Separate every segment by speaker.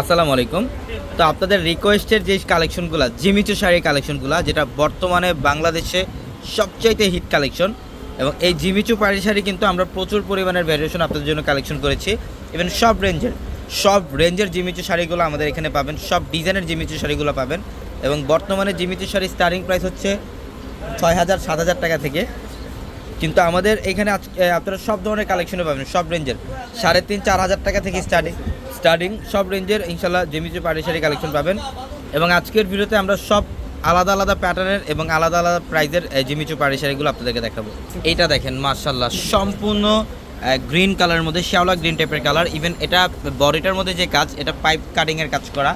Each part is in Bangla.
Speaker 1: আসসালামু আলাইকুম। তো আপনাদের রিকোয়েস্টের যে কালেকশনগুলো জিমিচু শাড়ি কালেকশনগুলো যেটা বর্তমানে বাংলাদেশে সবচাইতে হিট কালেকশন এবং এই জিমিচু পাড়ি শাড়ি কিন্তু আমরা প্রচুর পরিমাণের ভ্যারিয়েশন আপনাদের জন্য কালেকশন করেছি। ইভেন সব রেঞ্জের সব রেঞ্জের জিমিচু শাড়িগুলো আমাদের এখানে পাবেন, সব ডিজাইনের জিমিচু শাড়িগুলো পাবেন, এবং বর্তমানে জিমিচু শাড়ি স্টার্টিং প্রাইস হচ্ছে ছয় হাজার, সাত হাজার টাকা থেকে কিন্তু আমাদের এখানে আপনারা সব ধরনের কালেকশনে পাবেন, সব রেঞ্জের সাড়ে তিন, চার হাজার টাকা থেকে স্টার্টিং স্টার্টিং সব রেঞ্জের ইনশাল্লাহ জেমিজু পাড়ি শাড়ি কালেকশন পাবেন। এবং আজকের ভিডিওতে আমরা সব আলাদা আলাদা প্যাটার্নের এবং আলাদা আলাদা প্রাইজের জিমিচু পাড়ি শাড়িগুলো আপনাদেরকে দেখাবো। এইটা দেখেন মার্শাল্লাহ সম্পূর্ণ গ্রিন কালারের মধ্যে, শ্যাওলা গ্রিন টাইপের কালার ইভেন এটা বডিটার মধ্যে যে কাজ, এটা পাইপ কাটিংয়ের কাজ করা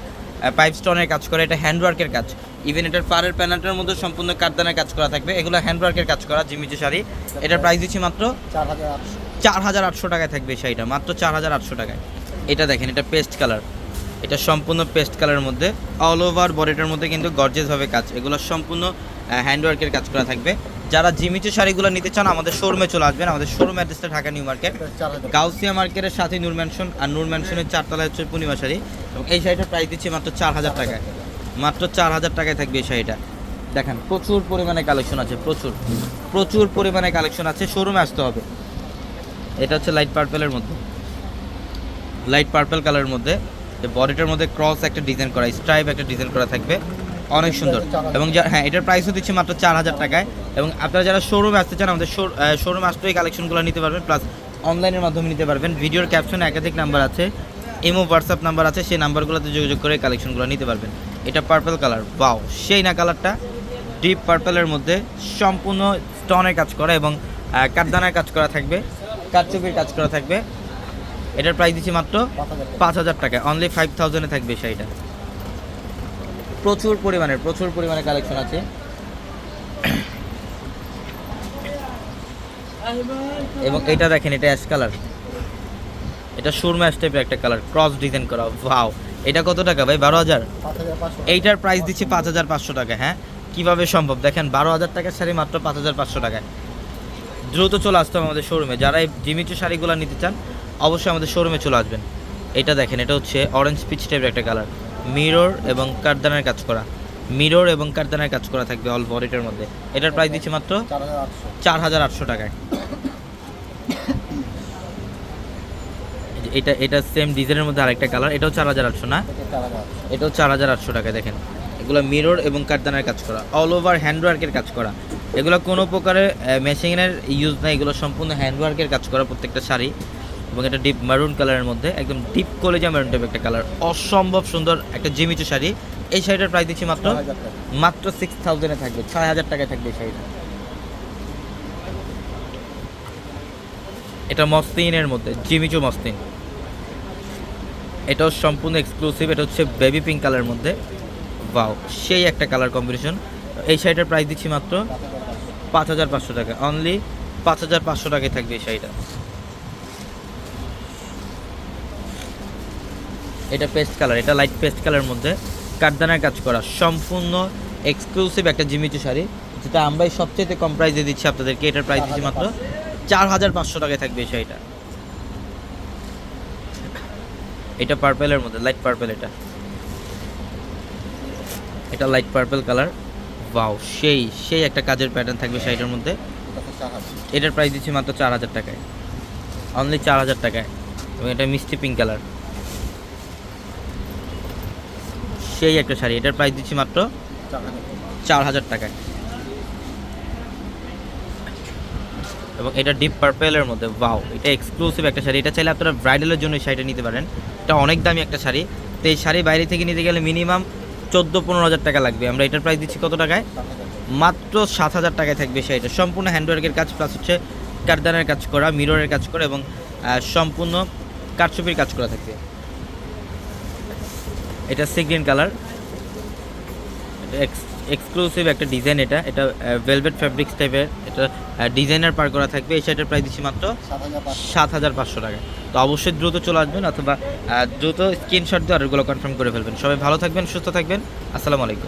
Speaker 1: পাইপ স্টোনের কাজ করা, এটা হ্যান্ডওয়ার্কের কাজ। ইভেন এটার পাড়ের প্যানেলটার মধ্যে সম্পূর্ণ কাঠদানের কাজ করা থাকবে। এগুলো হ্যান্ডওয়ার্কের কাজ করা জিমিচু শাড়ি এটার প্রাইস দিচ্ছি মাত্র
Speaker 2: চার হাজার আটশো।
Speaker 1: চার টাকায় থাকবে শাড়িটা মাত্র চার হাজার আটশো টাকায়। এটা দেখেন এটা পেস্ট কালার এটা সম্পূর্ণ পেস্ট কালারের মধ্যে অল ওভার বডিটার মধ্যে কিন্তু গর্জেসভাবে কাজ এগুলো সম্পূর্ণ হ্যান্ডওয়ার্কের কাজ করা থাকবে। যারা জিমিচু শাড়িগুলো নিতে চান আমাদের শোরুমে চলে আসবেন আমাদের শোরুম অ্যাড্রেসটা ঢাকা নিউ মার্কেট গাউসিয়া মার্কেটের সাথে নূর ম্যানশন আর নূর ম্যানশনের চারতলায় হচ্ছে পূর্ণিমা শাড়ি। এবং এই শাড়িটার প্রাইস দিচ্ছি মাত্র চার হাজার টাকায়। মাত্র চার হাজার টাকায় থাকবে এই শাড়িটা। দেখেন প্রচুর পরিমাণে কালেকশন আছে প্রচুর। প্রচুর পরিমাণে কালেকশন আছে শোরুমে আসতে হবে। এটা হচ্ছে লাইট পার্পেলের মধ্যে। লাইট পার্পেল কালারের মধ্যে। বডিটার মধ্যে ক্রস একটা ডিজাইন করা স্ট্রাইপ একটা ডিজাইন করা থাকবে। অনেক সুন্দর। এবং হ্যাঁ এটার প্রাইসও দিচ্ছি মাত্র চার হাজার টাকায়। এবং আপনারা যারা শোরুমে আসতে চান আমাদের শোরুমে আসতে এই কালেকশনগুলো নিতে পারবেন প্লাস অনলাইনের মাধ্যমে নিতে পারবেন। ভিডিওর ক্যাপশনে একাধিক নাম্বার আছে ইমো হোয়াটসঅ্যাপ নাম্বার আছে সেই নাম্বারগুলোতে যোগাযোগ করে কালেকশনগুলো নিতে পারবেন। এটা পার্পল কালার বাও সেই না কালারটা ডিপ পার্পেলের মধ্যে সম্পূর্ণ স্টনের কাজ করা এবং কাঠদানার কাজ করা থাকবে কাঠচুপির কাজ করা থাকবে। এটার প্রাইস দিচ্ছি মাত্র
Speaker 2: পাঁচ হাজার টাকা।
Speaker 1: অনলি ফাইভ থাউজেন্ডে থাকবে শাড়িটা। প্রচুর পরিমাণে প্রচুর পরিমাণে কালেকশন আছে। এবং এটা দেখেন এটা অ্যাশ কালার এটা সুরমা অ্যাশ টাইপের একটা কালার ক্রস ডিজাইন করা ভাও এটা কত টাকা ভাই? বারো হাজার? এইটার প্রাইস দিচ্ছি পাঁচ হাজার পাঁচশো টাকা হ্যাঁ? কীভাবে সম্ভব? দেখেন বারো হাজার টাকার শাড়ি মাত্র পাঁচ হাজার পাঁচশো টাকায়। দ্রুত চলে আসতে হবে আমাদের শোরুমে যারা এই জিমিচু শাড়িগুলো নিতে চান অবশ্যই আমাদের শোরুমে চলে আসবেন। এটা দেখেন এটা হচ্ছে অরেঞ্জ পিচ টাইপের একটা কালার মিরর এবং কাঠদানের কাজ করা। মিরর এবং কাঠদানের কাজ করা থাকবে অল বডিটার মধ্যে। এটার প্রাইস দিচ্ছি মাত্র
Speaker 2: চার হাজার আটশো
Speaker 1: টাকায়। এটা এটা সেম ডিজাইনের মধ্যে আরেকটা কালার এটাও চার হাজার আটশো না? এটাও চার হাজার আটশো টাকা দেখেন। এগুলো মিরর এবং কাঠদানার কাজ করা অল ওভার হ্যান্ডওয়ার্কের কাজ করা। এগুলো কোনো প্রকারের মেশিনের ইউজ নাই এগুলো সম্পূর্ণ হ্যান্ডওয়ার্কের কাজ করা প্রত্যেকটা শাড়ি। এবং এটা ডিপ মারুন কালারের মধ্যে একদম ডিপ কলেজা মারুন টাইপ একটা কালার অসম্ভব সুন্দর একটা জিমিচু শাড়ি। এই শাড়িটার প্রাইস দিচ্ছি মাত্র মাত্র সিক্স থাউজেন্ডে থাকবে ছয় হাজার টাকায় থাকবে এই শাড়িটা। এটা মস্তিনের মধ্যে, জিমিচু মস্তিন। এটাও সম্পূর্ণ এক্সক্লুসিভ এটা হচ্ছে বেবি পিঙ্ক কালারের মধ্যে। বাও সেই একটা কালার কম্বিনেশন এই শাড়িটার প্রাইস দিচ্ছি মাত্র
Speaker 2: পাঁচ হাজার পাঁচশো
Speaker 1: টাকা। অনলি পাঁচ হাজার পাঁচশো টাকায় থাকবে এই শাড়িটা। এটা পেস্ট কালার এটা লাইট পেস্ট কালারের মধ্যে। কাঠদানার কাজ করা, সম্পূর্ণ এক্সক্লুসিভ একটা জিমিচু শাড়ি, যেটা আমরাই সবচেয়ে কম প্রাইসে দিচ্ছি আপনাদেরকে। এটার প্রাইস দিচ্ছি মাত্র চার হাজার পাঁচশো টাকায় থাকবে এই শাড়িটা। এটা পার্পেলের মধ্যে লাইট পার্পেল এটা। এটা লাইট পার্পেল কালার ওয়াও সেই সেই একটা কাজের প্যাটার্ন থাকবে শাড়িটার মধ্যে। এটার প্রাইস দিচ্ছি মাত্র চার হাজার টাকায়। অনলি চার হাজার টাকায়। এবং এটা মিষ্টি পিঙ্ক কালার সেই একটা শাড়ি এটার প্রাইস দিচ্ছি মাত্র
Speaker 2: চার হাজার
Speaker 1: টাকায়। এবং এটা ডিপ পার্পেলের মধ্যে ওয়াও এটা এক্সক্লুসিভ একটা শাড়ি। এটা চাইলে আপনারা ব্রাইডালের জন্য শাড়িটা নিতে পারেন। এটা অনেক দামি একটা শাড়ি। তো এই শাড়ি বাইরে থেকে নিতে গেলে মিনিমাম চোদ্দ পনেরো হাজার টাকা লাগবে। আমরা এটার প্রাইস দিচ্ছি কত টাকায়? মাত্র সাত হাজার টাকায় থাকবে শাড়িটা। সম্পূর্ণ হ্যান্ডওয়ার্কের কাজ প্লাস হচ্ছে কাঠদানের কাজ করা মিররের কাজ করা এবং সম্পূর্ণ কাঠচুপির কাজ করা থাকবে। এটা সি গ্রিন কালার এটা এক্সক্লুসিভ একটা ডিজাইন এটা। এটা ভেলভেট ফ্যাব্রিক্স টাইপের এটা ডিজাইনার পার করা থাকবে। এই শাড়িটার প্রাইস দিচ্ছি মাত্র
Speaker 2: সাত হাজার পাঁচশো
Speaker 1: সাত হাজার পাঁচশো টাকা। তো অবশ্যই দ্রুত চলে আসবেন অথবা দ্রুত স্ক্রিনশট দিয়ে অর্ডারগুলো কনফার্ম করে ফেলবেন। সবাই ভালো থাকবেন, সুস্থ থাকবেন। আসসালামু আলাইকুম।